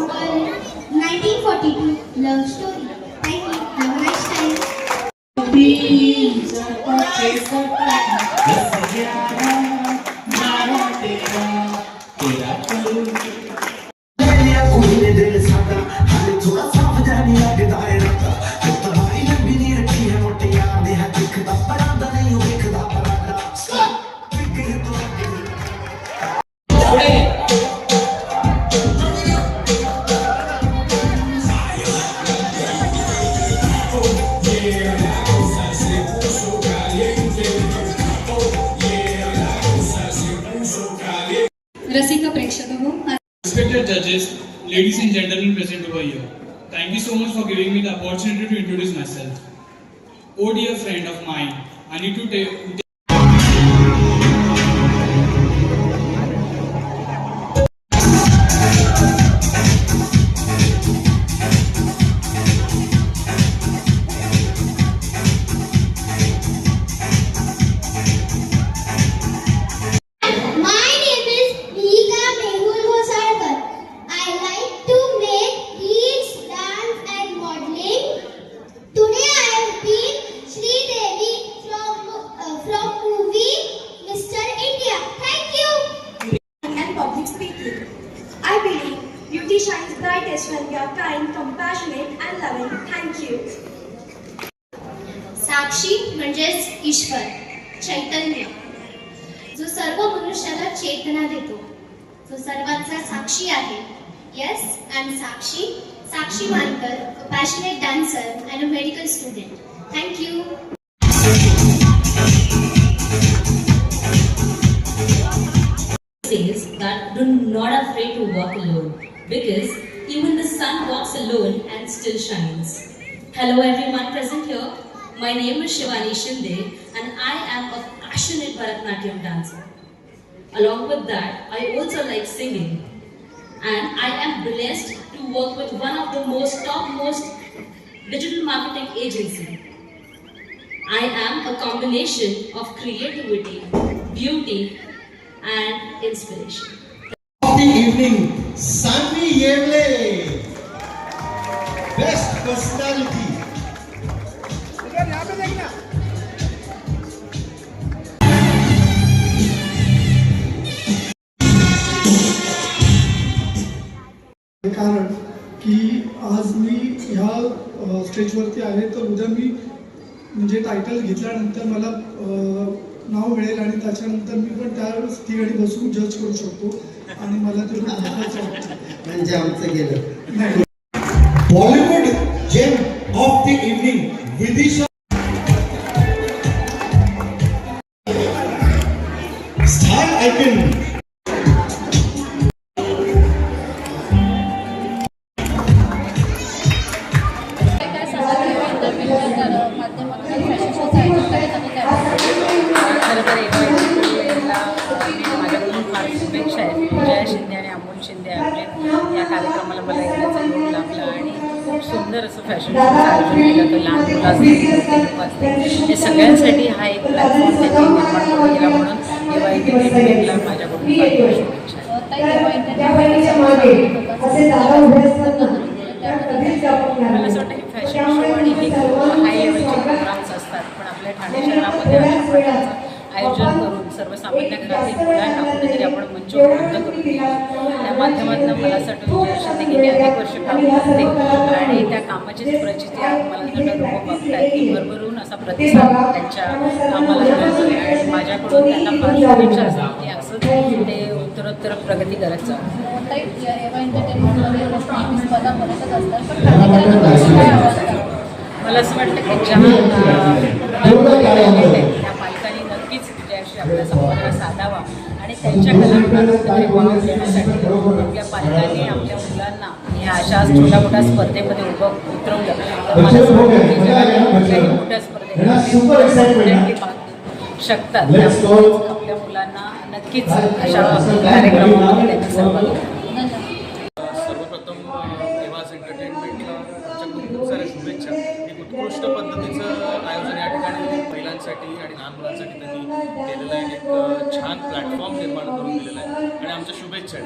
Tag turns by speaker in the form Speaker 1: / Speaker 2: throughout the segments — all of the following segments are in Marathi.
Speaker 1: novel 1942 love story. Thank you. Have a nice time.
Speaker 2: Rasika प्रेक्षक हो
Speaker 3: Respected judges, ladies and gentlemen present over here, thank you so much for giving me the opportunity to introduce myself. Oh dear friend of mine, I need to tell.
Speaker 1: साक्षी म्हणजेच ईश्वर चैतन्य जो सर्व मनुष्याला चेतना देतो जो सर्वांचा साक्षी आहे yes I am Sakshi Sakshi Mankar passionate dancer and a medical student thank you
Speaker 4: says that do not afraid to walk alone because even the sun walks alone and still shines. Hello everyone present here. My name is Shivani Shinde and I am a passionate Bharatanatyam dancer. Along with that, I also like singing and I am blessed to work with one of the most topmost digital marketing agency. I am a combination of creativity, beauty, and inspiration.
Speaker 5: of the evening, Sanvi Yevle. Best personality.
Speaker 6: कारण की आज मी ह्या स्टेजवरती आले तर उद्या मी म्हणजे टायटल घेतल्यानंतर मला नाव मिळेल आणि त्याच्यानंतर मी पण त्या ठिकाणी बसून जज करू शकतो आणि मला ते
Speaker 5: म्हणजे आमचं गेलं.
Speaker 7: माझ्याकडून फार शुभेच्छा आहेत. जया शिंदे आणि अमोल शिंदे आयोजित या कार्यक्रमाला मला येण्याचा योग लाभला आणि खूप सुंदर असं फॅशन आयोजन केलं होतं. लहान मुलं असतील असतील हे सगळ्यांसाठी हा एक प्लॅटफॉर्म त्यांनी निर्माण दिला म्हणून एव्हा एंटरटेनमेंटला माझ्याकडून शुभेच्छा मला असं वाटतं की फॅशन शो आणि हे हाय लेवलचे प्रोग्राम्स असतात पण आपल्या ठाणे शहरामध्ये आयोजन सर्वसामान्य घरातील मुलांना कुठेतरी आपण मंच उपलब्ध करून दिला त्या माध्यमातून मला असं वाटतं विजय गेली अनेक वर्ष काम करते आणि त्या कामाची प्रचिती आज मला असं लोक बघतायत की भरभरून असा प्रतिसाद त्यांच्या कामाला मिळतोय आणि माझ्याकडून त्यांना फार शुभेच्छा असतात. की असंच ते उत्तरोत्तर प्रगती करत जावं. मला असं वाटतं की ज्या आहे, पालकांनी नक्कीच विजयाशी त्यांच्या कलागुणांकडे वाव देण्यासाठी आपल्या पालकांनी आपल्या मुलांना ह्या अशा छोट्या मोठ्या स्पर्धेमध्ये उभं उतरवलं. तर मला कुठल्याही मोठ्या भाग घेऊ शकतात. त्यामुळे आपल्या मुलांना नक्कीच अशा कार्यक्रमामध्ये त्यांनी सहभागी.
Speaker 8: सर्वप्रथम निवास एंटरटेनमेंटला खूप साऱ्या शुभेच्छा. एक उत्कृष्ट पद्धतीचं आयोजन या ठिकाणी महिलांसाठी आणि लहान मुलांसाठी त्यांनी केलेलं आहे. एक छान प्लॅटफॉर्म निर्माण करून दिलेला आहे. आणि आमच्या शुभेच्छा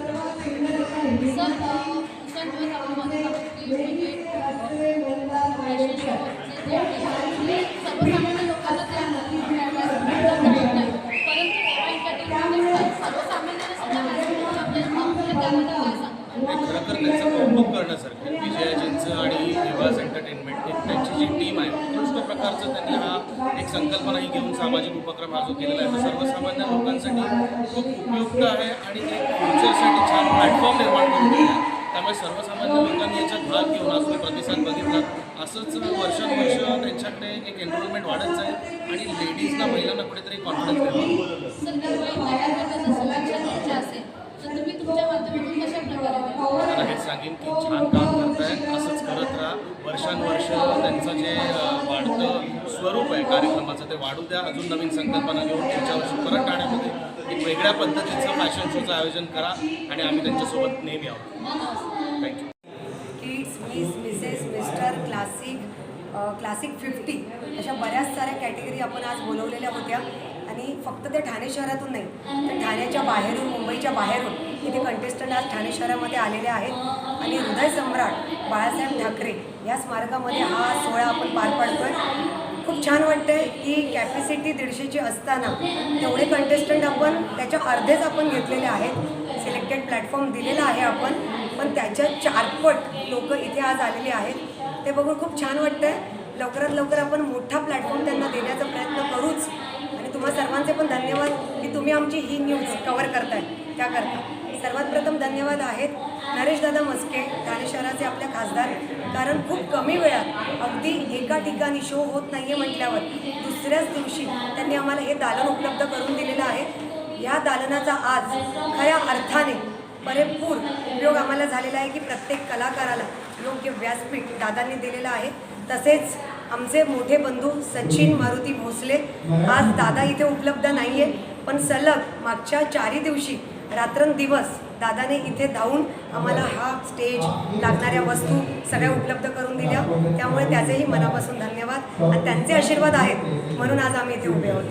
Speaker 9: म्हणजे
Speaker 8: खरं तर त्यांचं कौतुक करण्यासारखं. विजयाजींचं आणि निवास एंटरटेनमेंट एक त्यांची जी टीम आहे प्रकारचं त्यांनी हा एक संकल्पनाही घेऊन सामाजिक उपक्रम हा जो केलेला आहे तो सर्वसामान्य लोकांसाठी खूप उपयुक्त आहे आणि एक फ्युचरसाठी छान प्लॅटफॉर्म निर्माण करून दिला आहे. त्यामुळे सर्वसामान्य लोकांनी याच्यात भाग घेऊन आज तुम्ही प्रतिसाद बघितला असंच वर्षानुवर्ष त्यांच्याकडे एक एनरोलमेंट वाढत जाईल आणि लेडीजला महिलांना कुठेतरी कॉन्फिडन्स द्यावा सांगेन की छान काम करताय असंच करत राहा. वर्षानुवर्ष त्यांचं जे वाढतं स्वरूप आहे कार्यक्रमाचं ते वाढू द्या. अजून नवीन संकल्पना घेऊन पुढच्या वर्षी परत ठाण्यामध्ये एक वेगळ्या पद्धतीचं फॅशन शोचं आयोजन करा आणि आम्ही त्यांच्यासोबत नेहमी आहोत. Thank you
Speaker 10: kids miss mrs mister classic classic fifty अशा बऱ्याच साऱ्या कॅटेगरी आपण आज बोलवलेल्या होत्या. आणि फक्त ते ठाणे शहरातून नाही तर ठाण्याच्या बाहेरून मुंबईच्या बाहेरून इथे कंटेस्टंट आज ठाणे शहरामध्ये आलेले आहेत. आणि हृदय सम्राट बाळासाहेब ठाकरे या स्मारकामध्ये हा सोहळा आपण पार पाडतोय. खूप छान वाटतंय की कॅपॅसिटी दीडशेची असताना तेवढे कंटेस्टंट आपण त्याच्या अर्धेच आपण घेतलेले आहेत. सिलेक्टेड प्लॅटफॉर्म दिलेला आहे आपण. पण त्याच्या चारपट लोक इथे आज आलेले आहेत. ते बघून खूप छान वाटतंय. लवकरात लवकर आपण मोठा प्लॅटफॉर्म त्यांना देण्याचा प्रयत्न करूच. आणि तुम्हा सर्वांचे पण धन्यवाद की तुम्ही आमची ही न्यूज कवर करताय. त्याकरता. सर्वात प्रथम धन्यवाद आहेत नरेश दादा मस्के ठाणे शहराचे आपल्या खासदार. कारण खूप कमी वेळात अगदी एका ठिकाणी शो होत नाही आहे म्हटल्यावर दुसऱ्याच दिवशी त्यांनी आम्हाला हे दालन उपलब्ध करून दिलेलं आहे. या दालनाचा आज खऱ्या अर्थाने भरपूर उपयोग आम्हाला झालेला आहे की प्रत्येक कलाकाराला योग्य व्यासपीठ दादांनी दिलेलं आहे. तसेच आमचे मोठे बंधू सचिन मारुती भोसले आज दादा इथे उपलब्ध नाही आहे पण सलग मागच्या चारही दिवशी रात्रंदिवस दादाने इथे धावून आम्हाला हा स्टेज लागणाऱ्या वस्तू सगळ्या उपलब्ध करून दिल्या. त्यामुळे त्याचेही मनापासून धन्यवाद. आणि त्यांचे आशीर्वाद आहेत म्हणून आज आम्ही इथे उभे आहोत.